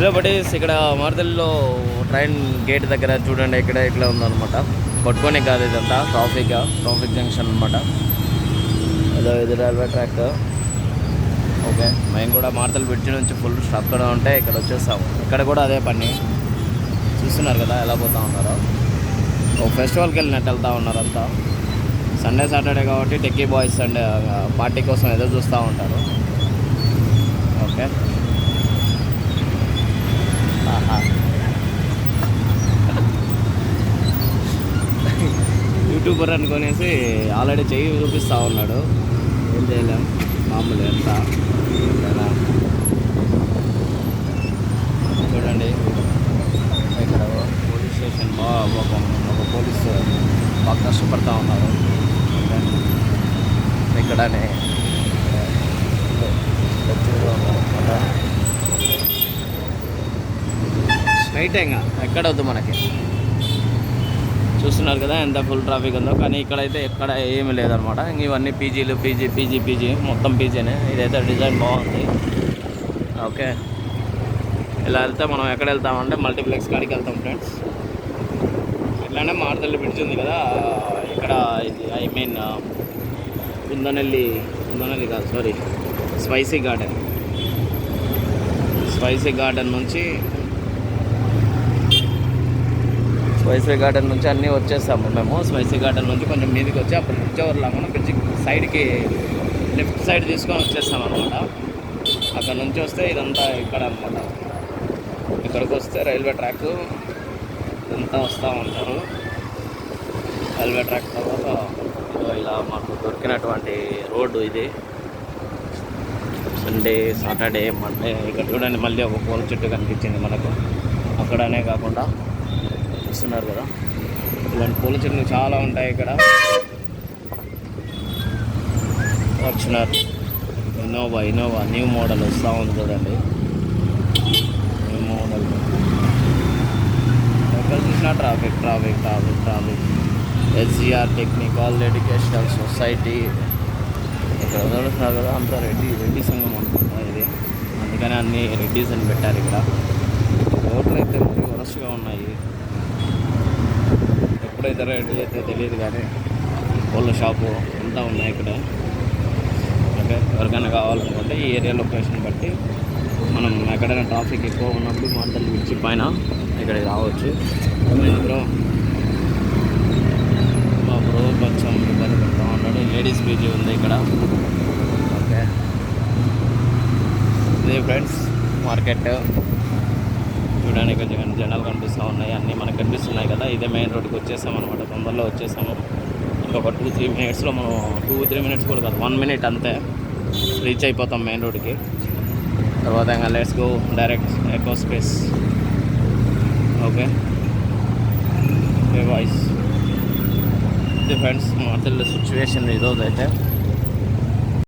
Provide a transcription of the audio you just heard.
Hello బటీస్ ఇక్కడ మార్దల్లో train gate దగ్గర చూడండి ఇక్కడ ఇట్లా ఉందన్నమాట. పట్టుకొని కాదు ఇదంతా ట్రాఫిక్ ట్రాఫిక్ జంక్షన్ అనమాట ఏదో ఇది రైల్వే ట్రాక్. ఓకే మేము కూడా మార్తల్ బ్రిడ్జ్ నుంచి ఫుల్ స్టాప్ కూడా ఉంటే ఇక్కడ వచ్చేస్తాము. ఇక్కడ కూడా అదే పని. చూస్తున్నారు కదా ఎలా పోతా ఉన్నారో. ఓ ఫెస్టివల్కి వెళ్ళినట్టు వెళ్తా ఉన్నారు అంతా. సండే సాటర్డే కాబట్టి టెక్కీ బాయ్స్ సండే పార్టీ కోసం ఏదో చూస్తూ ఉంటారు. ఓకే. యూట్యూబర్ అనుకునేసి ఆల్రెడీ చెయ్యి చూపిస్తూ ఉన్నాడు. ఏం చేయలేం? మామూలు ఎంత? చూడండి. ఇక్కడ పోలీస్ స్టేషన్ బాగా ఒక ఒక పోలీస్ బాగా కష్టపడతా ఉన్నారు. ఇక్కడనే స్ట్రైట్ ఇంకా ఎక్కడ వద్దు మనకి. చూస్తున్నారు కదా ఎంత ఫుల్ ట్రాఫిక్ ఉందో. కానీ ఇక్కడైతే ఎక్కడ ఏమీ లేదనమాట. ఇవన్నీ పీజీలు పీజీ పీజీ పీజీ. మొత్తం పీజీనే. ఇదైతే డిజైన్ బాగుంది. ఓకే. ఇలా వెళ్తే మనం ఎక్కడ వెళ్తామంటే మల్టీప్లెక్స్ కాడికి వెళ్తాం ఫ్రెండ్స్. ఇట్లానే మారుతల్లి బ్రిడ్జ్ ఉంది కదా. ఇక్కడ ఇది ఐ మీన్ కుందనెల్లి కుందనెల్లి కాదు sorry spicy garden spicy garden నుంచి స్పైసీ గార్డెన్ నుంచి అన్నీ వచ్చేస్తాము మేము. స్పైసీ గార్డెన్ నుంచి కొంచెం మీదకి వచ్చి అప్పుడు బ్రిడ్జ్ ఓవర్ లాగా బ్రిడ్జ్ సైడ్కి లెఫ్ట్ సైడ్ తీసుకొని వచ్చేస్తాం అనమాట అక్కడ నుంచి వస్తే ఇదంతా ఇక్కడ అనమాట ఇక్కడికి వస్తే రైల్వే ట్రాక్ ఇదంతా వస్తూ ఉంటారు. రైల్వే ట్రాక్ తర్వాత ఇలా మాకు దొరికినటువంటి రోడ్డు ఇది. సండే సాటర్డే మండే ఇక్కడ చూడండి మళ్ళీ ఒక పూల చెట్టు కనిపించింది మనకు. అక్కడనే కాకుండా చూస్తున్నారు కదా. ఇలాంటి పూల చెట్లు చాలా ఉంటాయి ఇక్కడ. Fortuner Innova Innova new model వస్తూ ఉంది చూడండి. New model. ఎక్కడ చూసినా traffic traffic traffic traffic. SGR technical educational society. ఇక్కడ చూస్తున్నారు కదా అంతా రెడ్డి రెడ్డి సంఘం అనుకుంటా ఇది. అందుకని అన్ని రెడ్డీస్ అని పెట్టారు ఇక్కడ. రోడ్లు అయితే మరీ వరస్ట్గా ఉన్నాయి. ఎప్పుడైతే అయితే తెలియదు కానీ పూల షాపు అంతా ఉన్నాయి ఇక్కడ. ఓకే? ఎవరికైనా కావాలనుకుంటే ఈ ఏరియా లొకేషన్ బట్టి మనం ఎక్కడైనా ట్రాఫిక్ ఎక్కువ ఉన్నప్పుడు మాటలు విడిచి పైన ఇక్కడికి రావచ్చు. బ్రో మా బ్రో కొంచెం ఇబ్బంది పెడతా ఉన్నాడు. లేడీస్ పీజీ ఉంది ఇక్కడ. ఓకే? ఇది ఫ్రెండ్స్ మార్కెట్ చూడడానికి కొంచెం జనాలు కనిపిస్తూ ఉన్నాయి. అన్నీ మనకు కనిపిస్తున్నాయి కదా. ఇదే మెయిన్ రోడ్కి వచ్చేసాం అనమాట తొందరలో వచ్చేసాము. ఇంకొక టూ త్రీ మినిట్స్లో మనం టూ త్రీ మినిట్స్ కూడా కాదు వన్ మినిట్ అంతే రీచ్ అయిపోతాం మెయిన్ రోడ్కి తర్వాత ఇంకా let's go direct eco space okay okay voice ఇది ఫ్రెండ్స్ మా సిచ్యువేషన్ ఈరోజు అయితే